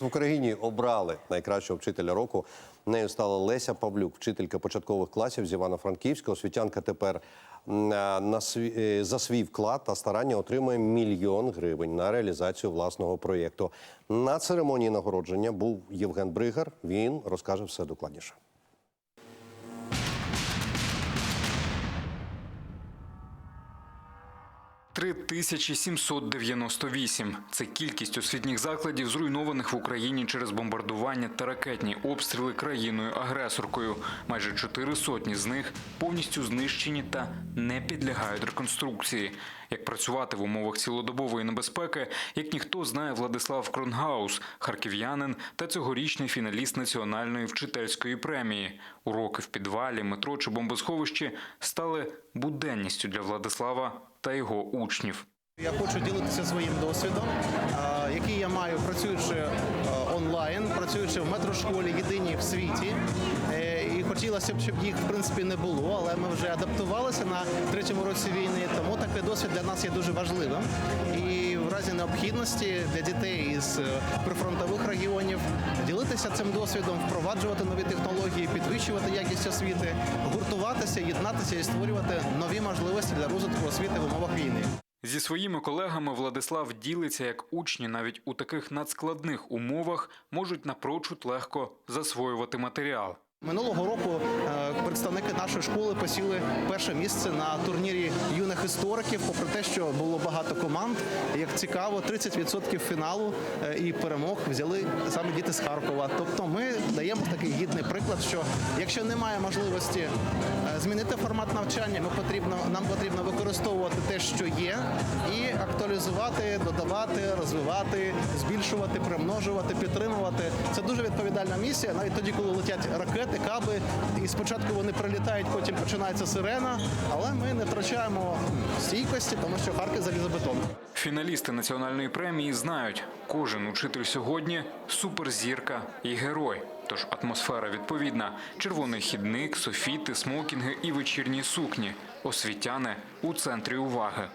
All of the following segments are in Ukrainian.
В Україні обрали найкращого вчителя року. Нею стала Леся Павлюк, вчителька початкових класів з Івано-Франківська. Освітянка тепер на свій, е, за свій вклад та старання отримує мільйон гривень на реалізацію власного проєкту. На церемонії нагородження був Євген Бригар. Він розкаже все докладніше. – 3798 – це кількість освітніх закладів, зруйнованих в Україні через бомбардування та ракетні обстріли країною-агресоркою. Майже чотири сотні з них повністю знищені та не підлягають реконструкції. Як працювати в умовах цілодобової небезпеки, як ніхто знає Владислав Кронгаус, харків'янин та цьогорічний фіналіст національної вчительської премії. Уроки в підвалі, метро чи бомбосховищі стали буденністю для Владислава та його учнів. Я хочу ділитися своїм досвідом, який я маю працюючи е, онлайн, працюючи в метрошколі, єдиній в світі. Хотілося б, щоб їх в принципі не було, але ми вже адаптувалися на третьому році війни. Тому такий досвід для нас є дуже важливим. І в разі необхідності для дітей із е, прифронтових регіонів ділитися цим досвідом, впроваджувати нові технології, підвищувати якість освіти, гуртуватися, єднатися і створювати нові можливості для розвитку освіти в умовах війни. Зі своїми колегами Владислав ділиться, як учні навіть у таких надскладних умовах можуть напрочуд легко засвоювати матеріал. Минулого року е, представники нашої школи посіли перше місце на турнірі юних істориків. Попри те, що було багато команд, як цікаво, 30% фіналу е, і перемог взяли саме діти з Харкова. Тобто, ми даємо такий гідний приклад, що якщо немає можливості е, формат навчання, ми потрібно нам потрібно використовувати те, що є, і актуалізувати, додавати, розвивати, збільшувати, примножувати, підтримувати. Це дуже відповідальна місія, навіть тоді, коли летять ракети, каби, і спочатку вони прилітають, потім починається сирена. Але ми не втрачаємо стійкості, тому що Харків залізобетон. Фіналісти національної премії знають, кожен учитель сьогодні суперзірка і герой. Тож атмосфера відповідна: червоний хідник, софіти, смокінги і вечірні сукні. Освітяни у центрі уваги.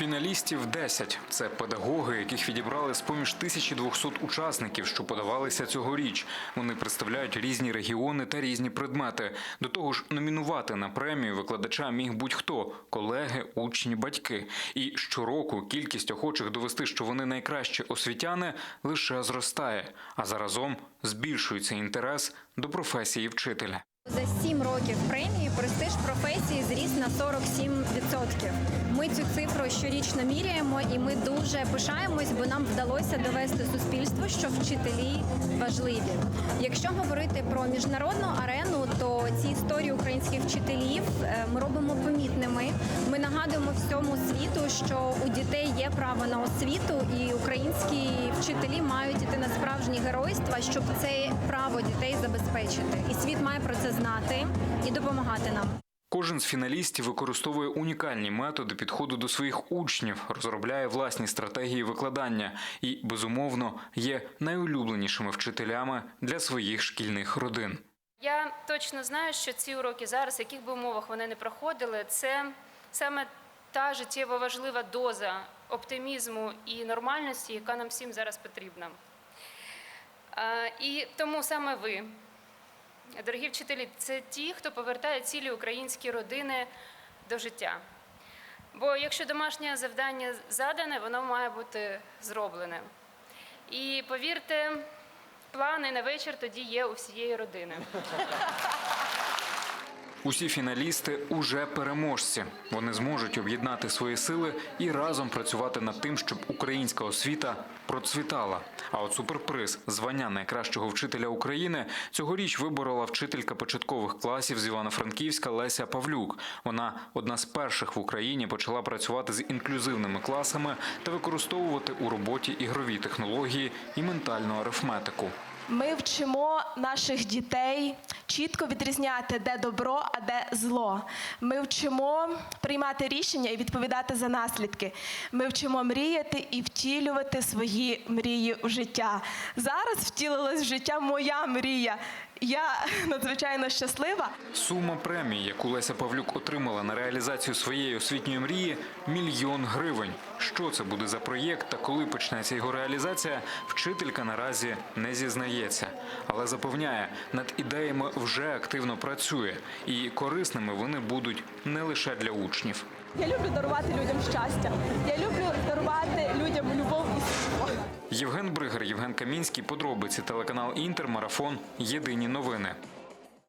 Фіналістів 10 – це педагоги, яких відібрали з поміж 1200 учасників, що подавалися цьогоріч. Вони представляють різні регіони та різні предмети. До того ж, номінувати на премію викладача міг будь-хто – колеги, учні, батьки. І щороку кількість охочих довести, що вони найкращі освітяни, лише зростає. А заразом збільшується інтерес до професії вчителя. За сім років премії престиж професії зріс на 47%. Ми цю цифру щорічно міряємо, і ми дуже пишаємось, бо нам вдалося довести суспільству, що вчителі важливі. Якщо говорити про міжнародну арену, то ці історії українських вчителів е, ми робимо помітними. Ми нагадуємо всьому світу, що у дітей є право на освіту, і українські вчителі мають іти на справжнє геройство, щоб це право дітей забезпечити. І має про це знати і допомагати нам. Кожен з фіналістів використовує унікальні методи підходу до своїх учнів, розробляє власні стратегії викладання і, безумовно, є найулюбленішими вчителями для своїх шкільних родин. Я точно знаю, що ці уроки зараз, в яких би умовах вони не проходили, це саме та життєво важлива доза оптимізму і нормальності, яка нам всім зараз потрібна. І тому саме ви, дорогі вчителі, це ті, хто повертає цілі українські родини до життя. Бо якщо домашнє завдання задане, воно має бути зроблене. І повірте, плани на вечір тоді є у всієї родини. Усі фіналісти уже переможці. Вони зможуть об'єднати свої сили і разом працювати над тим, щоб українська освіта процвітала. А от суперприз звання найкращого вчителя України цьогоріч виборола вчителька початкових класів з Івано-Франківська Леся Павлюк. Вона одна з перших в Україні почала працювати з інклюзивними класами та використовувати у роботі ігрові технології і ментальну арифметику. Ми вчимо наших дітей чітко відрізняти, де добро, а де зло. Ми вчимо приймати рішення і відповідати за наслідки. Ми вчимо мріяти і втілювати свої мрії в життя. Зараз втілилась в життя моя мрія. Я надзвичайно щаслива. Сума премії, яку Леся Павлюк отримала на реалізацію своєї освітньої мрії – мільйон гривень. Що це буде за проєкт та коли почнеться його реалізація, вчителька наразі не зізнається. Але запевняє, над ідеями вже активно працює, і корисними вони будуть не лише для учнів. Я люблю дарувати людям щастя. Я люблю Євген Бригар, Євген Камінський. Подробиці телеканал Інтер. Марафон. Єдині новини.